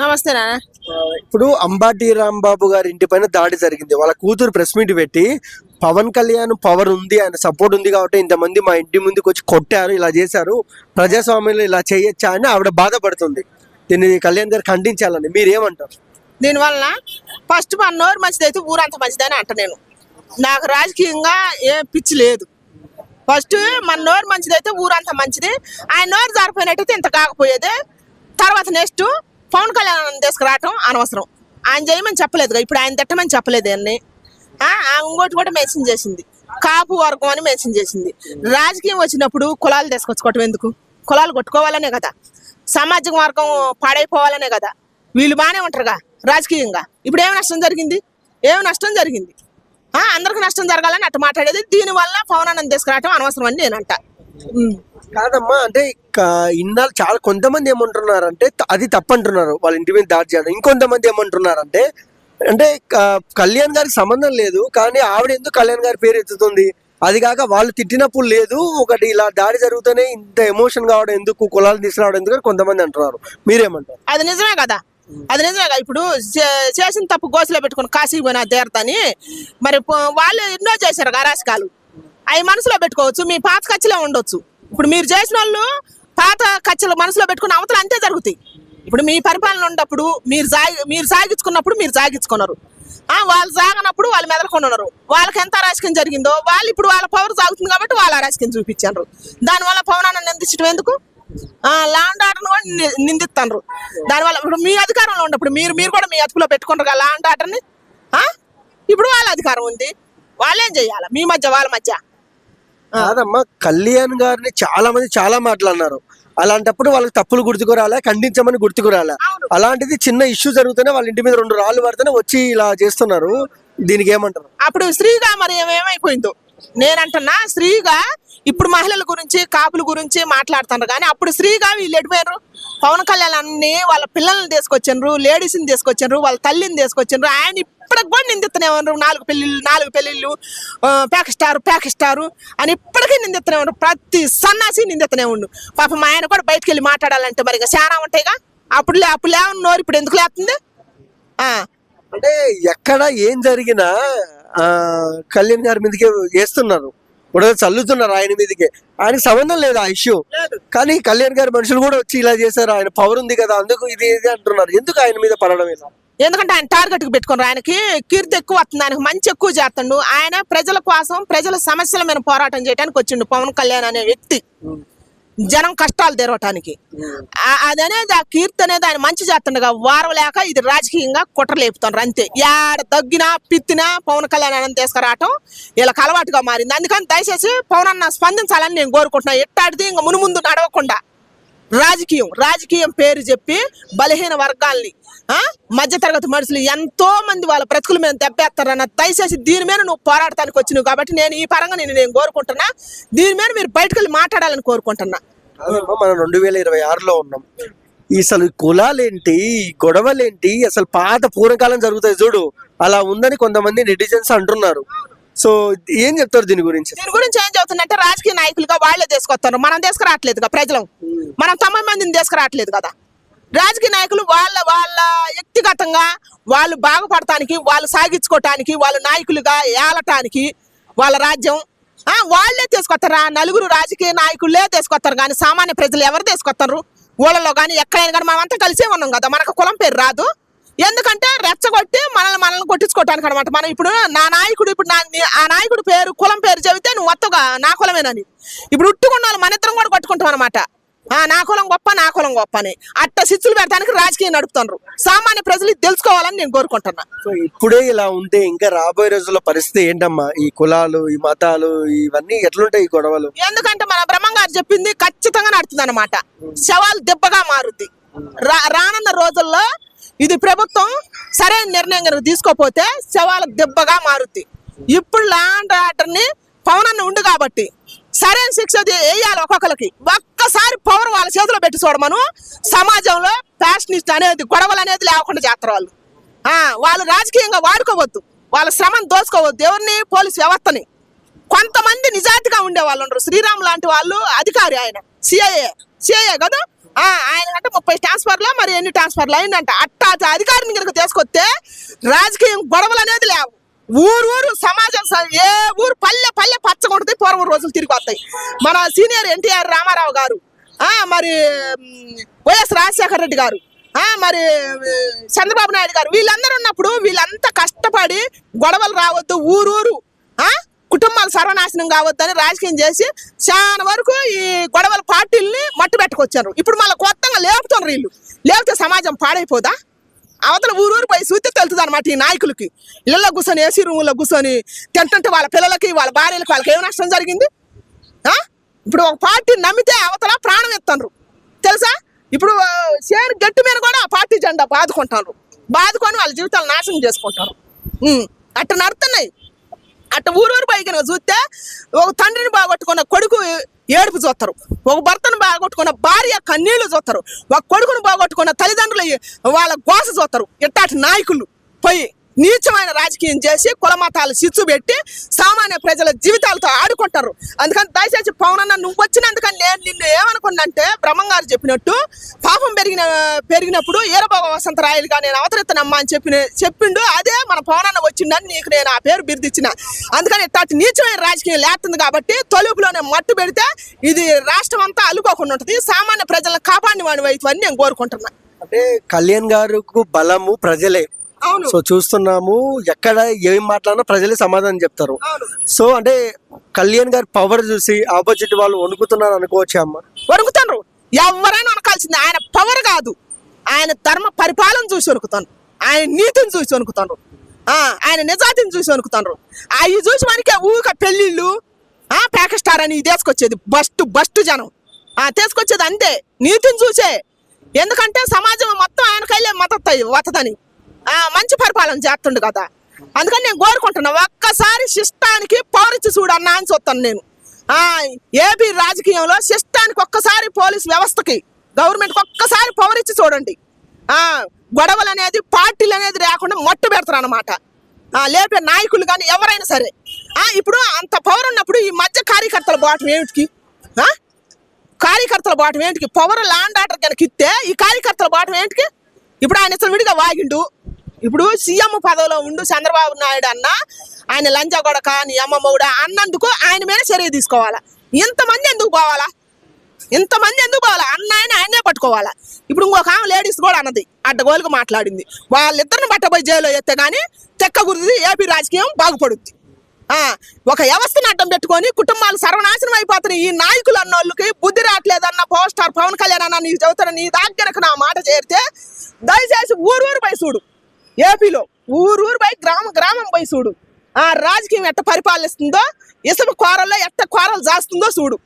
నమస్తే నాన్న. ఇప్పుడు అంబాటి రాంబాబు గారి ఇంటి పైన దాడి జరిగింది. వాళ్ళ కూతురు ప్రెస్ మీట్ పెట్టి పవన్ కళ్యాణ్ పవర్ ఉంది ఆయన సపోర్ట్ ఉంది కాబట్టి ఇంతమంది మా ఇంటి ముందుకు వచ్చి కొట్టారు ఇలా చేశారు ప్రజాస్వామ్యంలో ఇలా చేయొచ్చా అని ఆవిడ బాధపడుతుంది. దీన్ని కళ్యాణ్ గారు ఖండించాలని మీరేమంటారు? దీనివల్ల ఫస్ట్ మన నోరు మంచిదైతే ఊరంతా మంచిదని అంట నేను. నాకు రాజకీయంగా ఏ పిచ్చి లేదు. ఫస్ట్ మన నోరు మంచిదైతే ఊరంతా మంచిది. ఆయన నోరు జారిపోయినట్టయితే ఇంత కాకపోయేది. తర్వాత నెక్స్ట్ పవన్ కళ్యాణ్ తీసుకురావటం అనవసరం. ఆయన చేయమని చెప్పలేదు ఇప్పుడు ఆయన తిట్టమని చెప్పలేదు అన్ని ఇంకోటి కూడా మెన్షన్ చేసింది. కాపు వర్గం అని మెన్షన్ చేసింది. రాజకీయం వచ్చినప్పుడు కులాలు తీసుకొచ్చుకోవటం ఎందుకు? కులాలు కొట్టుకోవాలనే కదా. సామాజిక వర్గం పాడైపోవాలనే కదా. వీళ్ళు బాగానే ఉంటారుగా రాజకీయంగా. ఇప్పుడు ఏం నష్టం జరిగింది? ఏం నష్టం జరిగింది? అందరికీ అందరికి నష్టం జరగాలని అట్ట మాట్లాడేది. దీనివల్ల పవనాన్ని తీసుకురావటం అనవసరం అని నేనంట. ఉమ్. కాదమ్మా అంటే ఇన్నాళ్ళు చాలా కొంతమంది ఏమంటున్నారంటే త- అది తప్పంటున్నారు వాళ్ళ ఇంటి మీద దాడి చేయడం. ఇంకొంతమంది ఏమంటున్నారంటే అంటే క- కళ్యాణ్ గారికి సంబంధం లేదు కానీ ఆవిడ ఎందుకు కళ్యాణ్ గారి పేరు ఎత్తుతుంది? అది కాక వాళ్ళు తిట్టినప్పుడు లేదు ఒకటి ఇలా దాడి జరుగుతూనే ఇంత ఎమోషన్ కావడం ఎందుకు కులాలు తీసుకురావడం ఎందుకు కొంతమంది అంటున్నారు. మీరేమంటారు? అది నిజమే కదా. అది నిజమే కదా. ఇప్పుడు చేసిన తప్పు గోసులో పెట్టుకుని కాశీకి పోయిన దేరతని మరి వాళ్ళు ఎన్నో చేశారు అరాచకాలు అవి మనసులో పెట్టుకోవచ్చు మీ పాత కచ్చలే ఉండొచ్చు. ఇప్పుడు మీరు చేసిన వాళ్ళు పాత కచ్చలు మనసులో పెట్టుకుని అవతల అంతే జరుగుతాయి. ఇప్పుడు మీ పరిపాలన ఉన్నప్పుడు మీరు సాగి మీరు సాగించుకున్నప్పుడు మీరు సాగించుకున్నారు. వాళ్ళు సాగనప్పుడు వాళ్ళు మెదలుకొని ఉన్నారు. వాళ్ళకి ఎంత అరాచకం జరిగిందో వాళ్ళు ఇప్పుడు వాళ్ళ పవర్ సాగుతుంది కాబట్టి వాళ్ళ అరాచకం చూపించారు దానివల్ల పవనాన్ని నిందించడం ఎందుకు? లాండ్ ఆర్డర్ కూడా ని- నిందిస్తారు దానివల్ల ఇప్పుడు మీ అధికారంలో ఉన్నప్పుడు మీరు మీరు కూడా మీ అదుపులో పెట్టుకుంటారు కదా లాండ్ ఆర్డర్ని? ఇప్పుడు వాళ్ళ అధికారం ఉంది. వాళ్ళేం చేయాలి? మీ మధ్య వాళ్ళ మధ్య. కాదమ్మా కళ్యాణ్ గారిని చాలా మంది చాలా మాట్లాడినారు అలాంటప్పుడు వాళ్ళకి తప్పులు గుర్తుకురాలే ఖండించమని గుర్తుకురాలే. అలాంటిది చిన్న ఇష్యూ జరుగుతూనే వాళ్ళ ఇంటి మీద రెండు రాళ్ళు పడితేనే వచ్చి ఇలా చేస్తున్నారు. దీనికి ఏమంటారు? అప్పుడు స్త్రీగా మరి ఏమేమైపోయిందో నేనంటున్నా స్త్రీగా ఇప్పుడు మహిళల గురించి కాపుల గురించి మాట్లాడుతున్నారు కానీ అప్పుడు స్త్రీగా వీళ్ళు ఎడిపోయారు పవన్ కళ్యాణ్ అన్ని వాళ్ళ పిల్లల్ని తీసుకొచ్చిండ్రు లేడీస్ని తీసుకొచ్చిండ్రు వాళ్ళ తల్లిని తీసుకొచ్చిండ్రు. ఆయన ఇప్పటికి కూడా నిందితనే ఉన్నారు నాలుగు పెళ్ళిళ్ళు నాలుగు పెళ్ళిళ్ళు ప్యాక్ స్టార్ స్టార్ అని ఇప్పటికీ నిందితనే ఉన్నారు ప్రతి సన్నాసి నిందితనే ఉండు పాపం ఆయన కూడా బయటకు వెళ్ళి మాట్లాడాలంటే మరి ఇంకా చాలా ఉంటాయిగా. అప్పుడు లే- అప్పుడు లేవు నోరు ఇప్పుడు ఎందుకు లేస్తుంది ఆ. అంటే ఎక్కడ ఏం జరిగినా కళ్యాణ్ గారి మీదకే వేస్తున్నారు. ఇప్పుడు చల్లుతున్నారు ఆయన మీదకే. ఆయనకి సంబంధం లేదు ఆ ఇష్యూ కానీ కళ్యాణ్ గారి మనుషులు కూడా వచ్చి ఇలా చేశారు ఆయన పవర్ ఉంది కదా అందుకు ఇది ఇది అంటున్నారు. ఎందుకు ఆయన మీద పడడం ఇలా? ఎందుకంటే ఆయన టార్గెట్కి పెట్టుకున్నారు. ఆయనకి కీర్తి ఎక్కువ వస్తుంది. ఆయనకి మంచి ఎక్కువ చేస్తుండు. ఆయన ప్రజల కోసం ప్రజల సమస్యల మీద పోరాటం చేయడానికి వచ్చిండు పవన్ కళ్యాణ్ అనే వ్యక్తి. జనం కష్టాలు తెరవటానికి. అదనేది ఆ కీర్తి అనేది ఆయన మంచి చేస్తుండగా వారం లేక ఇది రాజకీయంగా కుట్ర అంతే. యాడ తగ్గినా పిత్తినా పవన్ కళ్యాణ్ అని తీసుకురావటం వీళ్ళకి అలవాటుగా మారింది. అందుకని దయచేసి పవన్ అన్న స్పందించాలని నేను కోరుకుంటున్నా. ఎట్టాడిది ఇంకా మునుముందు నడవకుండా రాజకీయం రాజకీయం పేరు చెప్పి బలహీన వర్గాల్ని మధ్యతరగతి మనుషులు ఎంతో మంది వాళ్ళ బ్రతుకుల మీద దెబ్బేస్తారన్న దయచేసి దీని మీద నువ్వు పోరాడటానికి వచ్చినావు కాబట్టి నేను ఈ పరంగా నేను నేను కోరుకుంటున్నా. దీని మీద మీరు బయటకు వెళ్ళి మాట్లాడాలని కోరుకుంటున్నా. మనం రెండు వేల ఇరవై ఆరులో ఉన్నాం. అసలు కులాలేంటి ఈ గొడవలేంటి అసలు పాత పూర్వకాలం జరుగుతాయి చూడు. అలా ఉందని కొంతమంది నెటిజన్స్ అంటున్నారు. సో ఏం చెప్తారు దీని గురించి? దీని గురించి ఏం చెబుతుందంటే రాజకీయ నాయకులుగా వాళ్ళే తీసుకొస్తారు. మనం తీసుకురావట్లేదు ప్రజలు. మనం తొంభై మందిని తీసుకురావట్లేదు కదా. రాజకీయ నాయకులు వాళ్ళ వాళ్ళ వ్యక్తిగతంగా వాళ్ళు బాగుపడటానికి వాళ్ళు సాగించుకోవటానికి వాళ్ళ నాయకులుగా ఏలటానికి వాళ్ళ రాజ్యం వాళ్ళే తీసుకొస్తారా. నలుగురు రాజకీయ నాయకులే తీసుకొస్తారు. కానీ సామాన్య ప్రజలు ఎవరు తీసుకొస్తారు? ఊళ్ళలో కానీ ఎక్కడైనా కానీ మనం అంతా కలిసే ఉన్నాం కదా. మనకు కులం పేరు రాదు. ఎందుకంటే రెచ్చగొట్టి మనల్ని మనల్ని కొట్టించుకోవటానికి అనమాట మనం ఇప్పుడు నా నాయకుడు ఇప్పుడు నా ఆ నాయకుడు పేరు కులం పేరు చెబితే నువ్వు మొత్తగా నా కులమేనని. ఇప్పుడు ఉట్టుకున్న వాళ్ళు మన ఇద్దరం కూడా కొట్టుకుంటాం అనమాట నా కులం గొప్ప నా కులం గొప్ప అని. అట్ట సిచ్చులు పెడతానికి రాజకీయం నడుపుతున్నారు సామాన్య ప్రజలు తెలుసుకోవాలని నేను కోరుకుంటున్నా. సో ఇప్పుడే ఇలా ఉంటే ఇంకా రాబోయే రోజుల్లో పరిస్థితి ఏంటమ్మా? ఈ కులాలు ఈ మతాలు ఇవన్నీ ఎట్లుంటాయి ఈ గొడవలు? ఎందుకంటే మన బ్రహ్మం గారు చెప్పింది ఖచ్చితంగా నడుతుంది అనమాట శవాలు దెబ్బగా మారుద్ది. రా రానున్న రోజుల్లో ఇది ప్రభుత్వం సరైన నిర్ణయం కనుక తీసుకోపోతే శవాల దెబ్బగా మారుద్ది. ఇప్పుడు ల్యాండ్ ఆర్డర్ని పవన్ అన్న ఉండు కాబట్టి సరైన శిక్ష వేయాలి ఒక్కొక్కరికి ఒక్కసారి పవర్ వాళ్ళ చేతిలో పెట్టి చూడమను సమాజంలో ఫ్యాషనిస్ట్ అనేది గొడవలు అనేది లేకుండా చేస్తారు వాళ్ళు. వాళ్ళు రాజకీయంగా వాడుకోవద్దు. వాళ్ళ శ్రమను దోచుకోవద్దు. ఎవరిని? పోలీస్ వ్యవస్థని. కొంతమంది నిజాయితీగా ఉండే వాళ్ళు ఉండరు. శ్రీరామ్ లాంటి వాళ్ళు అధికారి ఆయన. సిఐఏ సిఐఏ కదా? ఆయన అంటే ముప్పై ట్రాన్స్ఫర్లో మరి ఎన్ని ట్రాన్స్ఫర్లు అయిందంట. అట్టా అధికారిని కనుక తీసుకొస్తే రాజకీయం గొడవలు అనేది లేవు. ఊరు ఊరు సమాజం ఏ ఊరు పల్లె పల్లె పచ్చగొంటుంది పూర్వం రోజులు తిరిగి వస్తాయి. మన సీనియర్ ఎన్టీఆర్ రామారావు గారు మరి వైఎస్ రాజశేఖర రెడ్డి గారు మరి చంద్రబాబు నాయుడు గారు వీళ్ళందరూ ఉన్నప్పుడు వీళ్ళంతా కష్టపడి గొడవలు రావద్దు ఊరూరు కుటుంబాలు సర్వనాశనం కావద్దని రాజకీయం చేసి చాలా వరకు ఈ గొడవల పార్టీల్ని మట్టు పెట్టుకొచ్చారు ఇప్పుడు మళ్ళీ కొత్తగా లేపుతున్నారు వీళ్ళు. లేపితే సమాజం పాడైపోదా? అవతల ఊరూరు పోయి చూస్తే తెలుతుంది అనమాట ఈ నాయకులకి. ఇళ్ళలో కూర్చొని ఏసీ రూముల్లో కూర్చొని తింటుంటే వాళ్ళ పిల్లలకి వాళ్ళ భార్యలకి వాళ్ళకి ఏం నష్టం జరిగింది? ఇప్పుడు ఒక పార్టీ నమ్మితే అవతల ప్రాణం ఎత్తండ్రు. తెలుసా? ఇప్పుడు ఆ, చేను గట్టి మీద కూడా ఆ పార్టీ జెండా బాదుకుంటారు బాదుకొని వాళ్ళ జీవితాలు నాశనం చేసుకుంటారు. అట్ట నడుతున్నాయి. అట్ట ఊరూరు పై కనుక చూస్తే ఒక తండ్రిని బాగొట్టుకున్న కొడుకు ఏడుపు చూస్తారు. ఒక భర్తను బాగొట్టుకున్న భార్య కన్నీళ్ళు చూస్తారు. ఒక కొడుకును బాగొట్టుకున్న తల్లిదండ్రులు వాళ్ళ గోస చూస్తారు. ఇట్టాటి నాయకులు పోయి నీచమైన రాజకీయం చేసి కులమతాలు చిచ్చు పెట్టి సామాన్య ప్రజల జీవితాలతో ఆడుకుంటారు అందుకని దయచేసి పవనన్న నువ్వు వచ్చినందుకని నేను నిన్ను ఏమనుకున్నంటే బ్రహ్మంగారు చెప్పినట్టు పాపం పెరిగిన పెరిగినప్పుడు ఈరభోగ వసంత రాయలుగా నేను అవతరిస్తానమ్మా అని చెప్పిన చెప్పిండు. అదే మన పవనన్న వచ్చిందని నీకు నేను ఆ పేరు బిరుదిచ్చిన. అందుకని ఇట్లాంటి నీచమైన రాజకీయం లేస్తుంది కాబట్టి తొలుపులోనే మట్టు పెడితే ఇది రాష్ట్రం అంతా అల్లుకోకుండా ఉంటుంది. సామాన్య ప్రజలను కాపాడిన వాడి వైపు అని నేను కోరుకుంటున్నాను అంటే కళ్యాణ్ గారికి బలము ప్రజలే. సో చూస్తున్నాము ఎక్కడ ఏం మాట్లాడినా ప్రజలే సమాధానం చెప్తారు. సో అంటే కళ్యాణ్ గారి పవర్ చూసి ఆపోజిట్ వాళ్ళు వణుకుతున్నారు అనుకోవచ్చు అమ్మ. వణుకుతారు. ఎవరైనా వనకాల్సింది ఆయన పవర్ కాదు. ఆయన ధర్మ పరిపాలన చూసి వణుకుతాను ఆయన నీతిని చూసి వణుకుతాను ఆయన నిజాతిని చూసి వణుకుతాను అవి చూసి మనకే ఊక పెళ్ళిళ్ళు ఆ ప్యాకెట్ స్టార్ అని తీసుకొచ్చేది. బస్ట్ బస్ట్ జనం. ఆ తీసుకొచ్చేది అంతే. నీతిని చూసే. ఎందుకంటే సమాజం మొత్తం ఆయన కళ్ళే మద్దతు వతదని మంచి పరిపాలన చేస్తుండు కదా. అందుకని నేను కోరుకుంటున్నా ఒక్కసారి శిష్టానికి పౌరిచ్చి చూడన్నా అని చూస్తాను నేను. ఏపీ రాజకీయంలో శిష్టానికి ఒక్కసారి పోలీస్ వ్యవస్థకి గవర్నమెంట్ ఒక్కసారి పౌరిచ్చి చూడండి. గొడవలు అనేది పార్టీలు అనేది లేకుండా మట్టు పెడతారు అనమాట లేపే నాయకులు కానీ ఎవరైనా సరే. ఇప్పుడు అంత పవర్ ఉన్నప్పుడు ఈ మధ్య కార్యకర్తల బాటం ఏమిటికి? కార్యకర్తల బాటం ఏంటికి పవర్ ల్యాండ్ ఆర్డర్ కనుక ఇస్తే ఈ కార్యకర్తల బాటం ఏంటికి ఇప్పుడు ఆయన ఇతను విడిగా వాగిండు. ఇప్పుడు సీఎం పదవిలో ఉండు చంద్రబాబు నాయుడు అన్న ఆయన లంజ కొడక నీ అమ్మ మొగుడ అన్నందుకు ఆయన మీద చర్య తీసుకోవాలా? ఇంతమంది ఎందుకు పోవాలా? ఇంతమంది ఎందుకు పోవాలా? అన్న ఆయన ఆయనే పట్టుకోవాలా? ఇప్పుడు ఇంకొక ఆమె లేడీస్ కూడా అన్నది అడ్డగోలుగా మాట్లాడింది. వాళ్ళిద్దరిని పట్టబోయి జైల్లో ఎత్తే కానీ తెక్క గురిది ఏపీ రాజకీయం బాగుపడుద్ది. ఒక వ్యవస్థను అడ్డం పెట్టుకొని కుటుంబాలు సర్వనాశనం అయిపోతున్నాయి. ఈ నాయకులు అన్నోళ్ళకి బుద్ధి రావట్లేదన్న పవర్ స్టార్ పవన్ కళ్యాణ్ అన్న నీకు చెబుతాను నీ దగ్గరకు నా మాట చేరితే దయచేసి ఊరు ఊరు పై చూడు. ఏపీలో ఊరు ఊరు పోయి గ్రామం గ్రామం పై చూడు. ఆ రాజకీయం ఎట్ట పరిపాలిస్తుందో ఇసుమ కూరల్లో ఎట్ట కూరలు జాస్తుందో చూడు.